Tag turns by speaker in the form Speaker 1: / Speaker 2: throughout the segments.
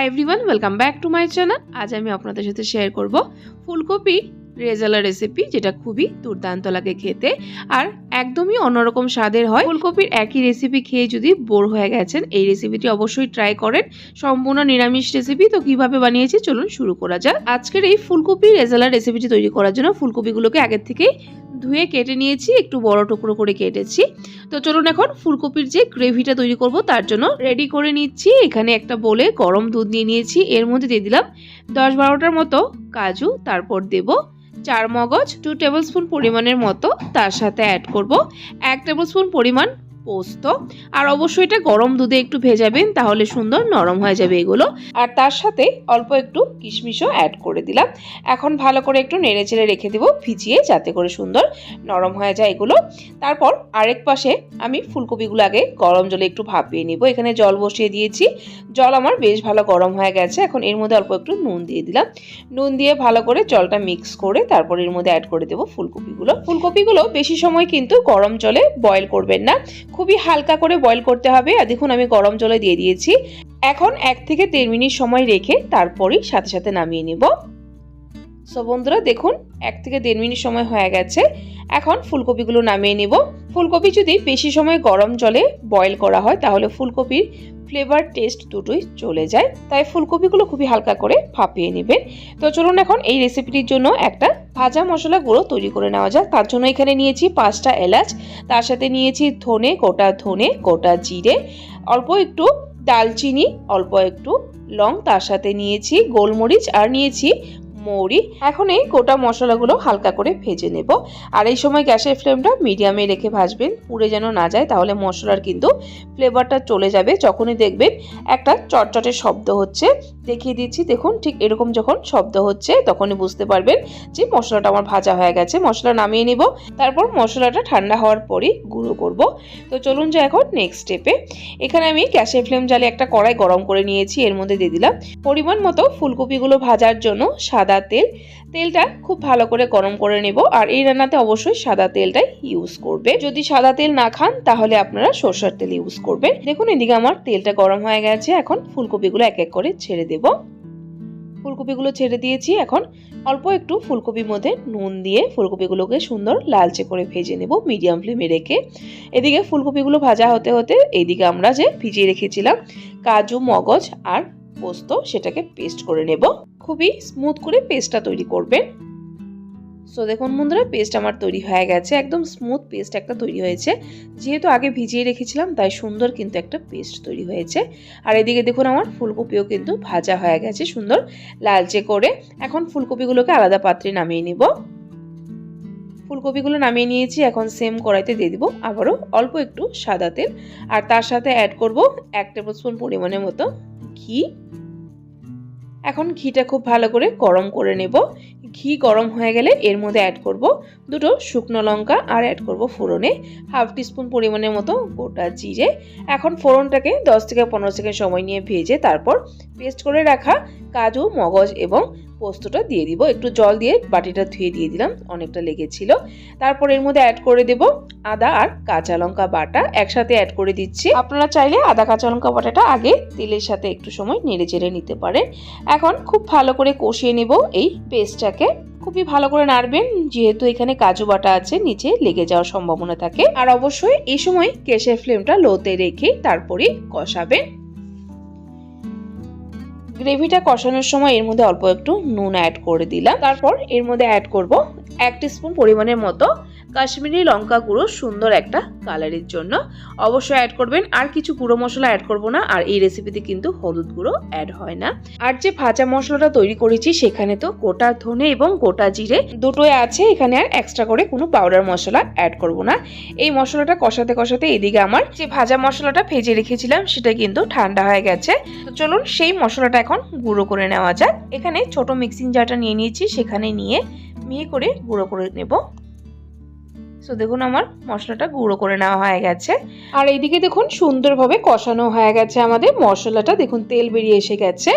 Speaker 1: Hi everyone welcome back to my channel আজ আমি আপনাদের সাথে শেয়ার করব ফুলকপি রেজালা রেসিপি যেটা খুবই দুর্দান্ত লাগে খেতে আর একদমই অন্যরকম স্বাদের হয়। ফুলকপির একই রেসিপি খেয়ে যদি বোর হয়ে গেছেন, এই রেসিপিটি অবশ্যই ট্রাই করেন। সম্পূর্ণ নিরামিষ রেসিপি তো কীভাবে বানিয়েছি চলুন শুরু করা যাক। আজকের এই ফুলকপি রেজালা রেসিপিটি তৈরি করার জন্য ফুলকপিগুলোকে আগের থেকেই ধুয়ে কেটে নিয়েছি, একটু বড় টুকরো করে কেটেছি। তো চলুন এখন ফুলকপির যে গ্রেভিটা তৈরি করব, তার জন্য রেডি করে নিচ্ছি। এখানে একটা বলে গরম দুধ নিয়ে নিয়েছি, এর মধ্যে দিয়ে দিলাম দশ বারোটার মতো কাজু, তারপর দেব চার মগজ টু টেবিল স্পুন পরিমাণের মতো তার সাথে অ্যাড করব। এক টেবিল স্পুন পরিমাণ পোস্ত। আর অবশ্যই এটা গরম দুধে একটু ভেজাবেন, তাহলে সুন্দর নরম হয়ে যাবে এগুলো। আর তার সাথে অল্প একটু কিশমিশও অ্যাড করে দিলাম। এখন ভালো করে একটু নেড়ে চেড়ে রেখে দেবো ভিজিয়ে, যাতে করে সুন্দর নরম হয়ে যায় এগুলো। তারপর আরেক পাশে আমি ফুলকপিগুলো আগে গরম জলে একটু ভাপিয়ে নিব। এখানে জল বসিয়ে দিয়েছি। জল আমার বেশ ভালো গরম হয়ে গেছে। এখন এর মধ্যে অল্প একটু নুন দিয়ে দিলাম। নুন দিয়ে ভালো করে জলটা মিক্স করে তারপর এর মধ্যে অ্যাড করে দেবো ফুলকপিগুলো। ফুলকপিগুলো বেশি সময় কিন্তু গরম জলে বয়েল করবেন না। খুবই হালকা করে বয়ল করতে হবে। আর দেখুন, আমি গরম জলে দিয়ে দিয়েছি। এখন এক থেকে দেড় মিনিট সময় রেখে তারপরেই সাথে সাথে নামিয়ে নিব। সো বন্ধুরা, দেখুন, এক থেকে দেড় মিনিট সময় হয়ে গেছে। এখন ফুলকপিগুলো নামিয়ে নিব। ফুলকপি যদি বেশি সময় গরম জলে বয়েল করা হয়, তাহলে ফুলকপির ফ্লেভার টেস্ট দুটোই চলে যায়। তাই ফুলকপিগুলো খুবই হালকা করে ফাঁপিয়ে নেবেন তো চলুন এখন এই রেসিপিটির জন্য একটা ভাজা মশলা গুঁড়ো তৈরি করে নেওয়া যাক। তার জন্য এখানে নিয়েছি পাঁচটা এলাচ, তার সাথে নিয়েছি ধনে, গোটা ধনে, গোটা জিরে, অল্প একটু দালচিনি অল্প একটু লং, তার সাথে নিয়েছি গোলমরিচ, আর নিয়েছি মৌরি। এখন এই গোটা মশলাগুলো হালকা করে ভেজে নেব। আর এই সময় গ্যাসের ফ্লেমটা মিডিয়ামে রেখে ভাজবেন। পুড়ে যেন না যায়, তাহলে মশলার কিন্তু ফ্লেভারটা চলে যাবে। যখনই দেখবেন একটা চটচটে শব্দ হচ্ছে। দেখিয়ে দিচ্ছি, দেখুন ঠিক এরকম যখন শব্দ হচ্ছে, তখনই বুঝতে পারবেন যে মশলাটা আমার ভাজা হয়ে গেছে। মশলা নামিয়ে নিব। তারপর মশলাটা ঠান্ডা হওয়ার পরই গুঁড়ো করব। তো চলুন যে এখন নেক্সট স্টেপে এখানে আমি গ্যাসের ফ্লেম জ্বালে একটা কড়াই গরম করে নিয়েছি। এর মধ্যে দিয়ে দিলাম পরিমাণ মতো ফুলকপিগুলো ভাজার জন্য সাদা তেল। তেলটা খুব ভালো করে গরম করে নেব আর এই রান্নাতে অবশ্যই সাদা তেলটাই ইউজ করবে। যদি সাদা তেল না খান তাহলে আপনারা সরষের তেল ইউজ করবেন। দেখুন এদিকে আমার তেলটা গরম হয়ে গেছে, এখন ফুলকপিগুলো এক এক করে ছেড়ে দেব। ফুলকপিগুলো ছেড়ে দিয়েছি, এখন অল্প একটু ফুলকপির মধ্যে নুন দিয়ে ফুলকপিগুলোকে সুন্দর লালচে করে ভেজে নেব মিডিয়াম ফ্লেমে রেখে। এদিকে ফুলকপিগুলো ভাজা হতে হতে এইদিকে আমরা যে ভিজিয়ে রেখেছিলাম কাজু, মগজ আর পোস্ত সেটাকে পেস্ট করে নেব। খুবই স্মুথ করে পেস্টটা তৈরি করবেন। সো দেখুন বন্ধুরা পেস্ট আমার তৈরি হয়ে গেছে। একদম স্মুথ পেস্ট একটা তৈরি হয়েছে। যেহেতু আগে ভিজিয়ে রেখেছিলাম, তাই সুন্দর কিন্তু একটা পেস্ট তৈরি হয়েছে। আর এদিকে দেখুন আমার ফুলকপিও কিন্তু ভাজা হয়ে গেছে সুন্দর লালচে করে। এখন ফুলকপিগুলোকে আলাদা পাত্রে নামিয়ে নিব। ফুলকপিগুলো নামিয়ে নিয়েছি, এখন সেম কড়াইতে দিয়ে দিব। আবারও অল্প একটু সাদা তেল। আর তার সাথে অ্যাড করব এক টেবিল স্পুন পরিমাণের মতো ঘি। এখন ঘিটা খুব ভালো করে গরম করে নেব। ঘি গরম হয়ে গেলে এর মধ্যে অ্যাড করব দুটো শুকনো লঙ্কা আর অ্যাড করব ফোড়নে। হাফ টিস্পুন পরিমাণের মতো গোটা জিরে। এখন ফোড়নটাকে দশ থেকে পনেরো সেকেন্ড সময় নিয়ে ভেজে তারপর পেস্ট করে রাখা কাজু, মগজ এবং পোস্তটা দিয়ে দিব। একটু জল দিয়ে বাটিটা ধুয়ে দিয়ে দিলাম, অনেকটা লেগেছিল। তারপর এর মধ্যে অ্যাড করে দেব আদা আর কাঁচা লঙ্কা বাটা। একসাথে অ্যাড করে দিচ্ছি। আপনারা চাইলে আদা, কাঁচা লঙ্কা বাটাটা আগে তেলের সাথে একটু সময় নেড়ে চেড়ে নিতে পারেন। এখন খুব ভালো করে কষিয়ে নেব এই পেস্টটাকে। খুবই ভালো করে নাড়বেন, যেহেতু এখানে কাজু বাটা আছে, নিচে লেগে যাওয়ার সম্ভাবনা থাকে। আর অবশ্যই এই সময় গ্যাসের ফ্লেমটা লোতে রেখে তারপরে কষাবেন। গ্রেভিটা কষানোর সময় এর মধ্যে অল্প একটু নুন অ্যাড করে দিলাম। তারপর এর মধ্যে অ্যাড করব এক স্পুন পরিমাণের মতো কাশ্মীরি লঙ্কা গুঁড়ো সুন্দর একটা কালারের জন্য। অবশ্যই অ্যাড করবেন, আর কিছু গুঁড়ো মশলা অ্যাড করব না, আর এই রেসিপিতে কিন্তু হলুদ গুঁড়ো অ্যাড হয় না। আর যে ভাজা মশলাটা তৈরি করেছি, সেখানে তো গোটা ধনে এবং গোটা জিরে দুটোই আছে, এখানে আর এক্সট্রা করে কোনো পাউডার মশলা অ্যাড করব না। এই মশলাটা কষাতে কষাতে এদিকে আমার যে ভাজা মশলাটা ভেজে রেখেছিলাম, সেটা কিন্তু ঠান্ডা হয়ে গেছে। তো চলুন, সেই মশলাটা এখন গুঁড়ো করে নেওয়া যাক। এখানে ছোট মিক্সিং জারটা নিয়ে নিয়েছি, সেখানে নিয়ে মিহি করে গুঁড়ো করে নেব। সো দেখুন আমার মশলাটা গুঁড়ো করে নেওয়া হয়ে গেছে। আর এইদিকে দেখুন সুন্দরভাবে কষানো হয়ে গেছে আমাদের মশলাটা। দেখুন তেল বেরিয়ে এসে গেছে।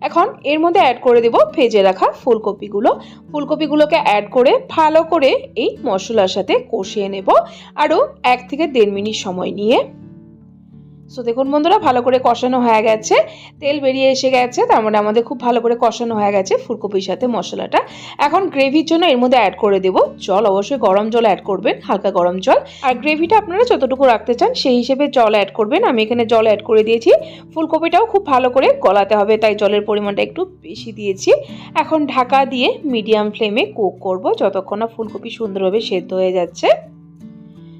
Speaker 1: এখন এর মধ্যে অ্যাড করে দেব ভেজে রাখা ফুলকপিগুলো। ফুলকপিগুলোকে অ্যাড করে ভালো করে এই মশলার সাথে কষিয়ে নেব। আরও এক থেকে দেড় মিনিট সময় নিয়ে। সো দেখুন বন্ধুরা, ভালো করে কষানো হয়ে গেছে। তেল বেরিয়ে এসে গেছে, তার মানে আমাদের খুব ভালো করে কষানো হয়ে গেছে ফুলকপির সাথে মশলাটা। এখন গ্রেভির জন্য এর মধ্যে অ্যাড করে দেব। জল, অবশ্যই গরম জল অ্যাড করবেন, হালকা গরম জল। আর গ্রেভিটা আপনারা যতটুকু রাখতে চান, সেই হিসেবে জল অ্যাড করবেন। আমি এখানে জল অ্যাড করে দিয়েছি। ফুলকপিটাও খুব ভালো করে গলাতে হবে, তাই জলের পরিমাণটা একটু বেশি দিয়েছি। এখন ঢাকা দিয়ে মিডিয়াম ফ্লেমে কুক করব, যতক্ষণ না ফুলকপি সুন্দরভাবে সেদ্ধ হয়ে যাচ্ছে।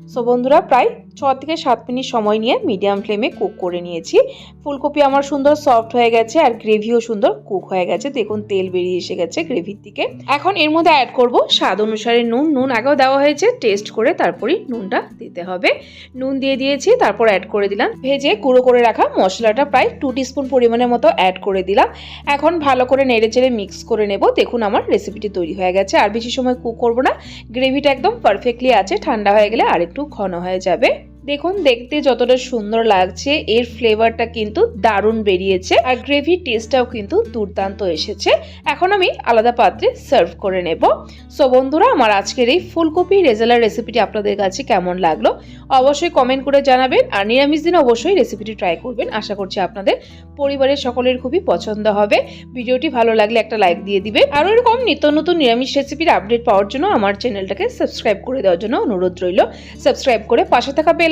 Speaker 1: সো বন্ধুরা, প্রায় ছ থেকে সাত মিনিট সময় নিয়ে মিডিয়াম ফ্লেমে কুক করে নিয়েছি। ফুলকপি আমার সুন্দর সফট হয়ে গেছে আর গ্রেভিও সুন্দর কুক হয়ে গেছে। দেখুন, তেল বেরিয়ে এসে গেছে গ্রেভির থেকে এখন এর মধ্যে অ্যাড করব স্বাদ অনুসারে নুন। নুন আগেও দেওয়া হয়েছে টেস্ট করে তারপরেই নুনটা দিতে হবে। নুন দিয়ে দিয়েছি, তারপর অ্যাড করে দিলাম। ভেজে গুঁড়ো করে রাখা মশলাটা প্রায় টু টিস্পুন পরিমাণের মতো অ্যাড করে দিলাম। এখন ভালো করে নেড়ে চেড়ে মিক্স করে নেব। দেখুন, আমার রেসিপিটি তৈরি হয়ে গেছে। আর বেশি সময় কুক করব না। গ্রেভিটা একদম পারফেক্টলি আছে। ঠান্ডা হয়ে গেলে আর একটু ঘন হয়ে যাবে। দেখুন, দেখতে যতটা সুন্দর লাগছে, এর ফ্লেভারটা কিন্তু দারুণ বেরিয়েছে আর গ্রেভির টেস্টটাও কিন্তু দুর্দান্ত এসেছে। এখন আমি আলাদা পাত্রে সার্ভ করে নেব। সো বন্ধুরা, আমার আজকের এই ফুলকপি রেজালার রেসিপিটি আপনাদের কাছে কেমন লাগল? অবশ্যই কমেন্ট করে জানাবেন আর নিরামিষ দিন অবশ্যই রেসিপিটি ট্রাই করবেন। আশা করছি আপনাদের পরিবারের সকলের খুবই পছন্দ হবে। ভিডিওটি ভালো লাগলে একটা লাইক দিয়ে দিবেন। আরও এরকম নিত্য নতুন নিরামিষ রেসিপির আপডেট পাওয়ার জন্য আমার চ্যানেলটাকে সাবস্ক্রাইব করে দেওয়ার জন্য অনুরোধ রইল। সাবস্ক্রাইব করে পাশে থাকা বেল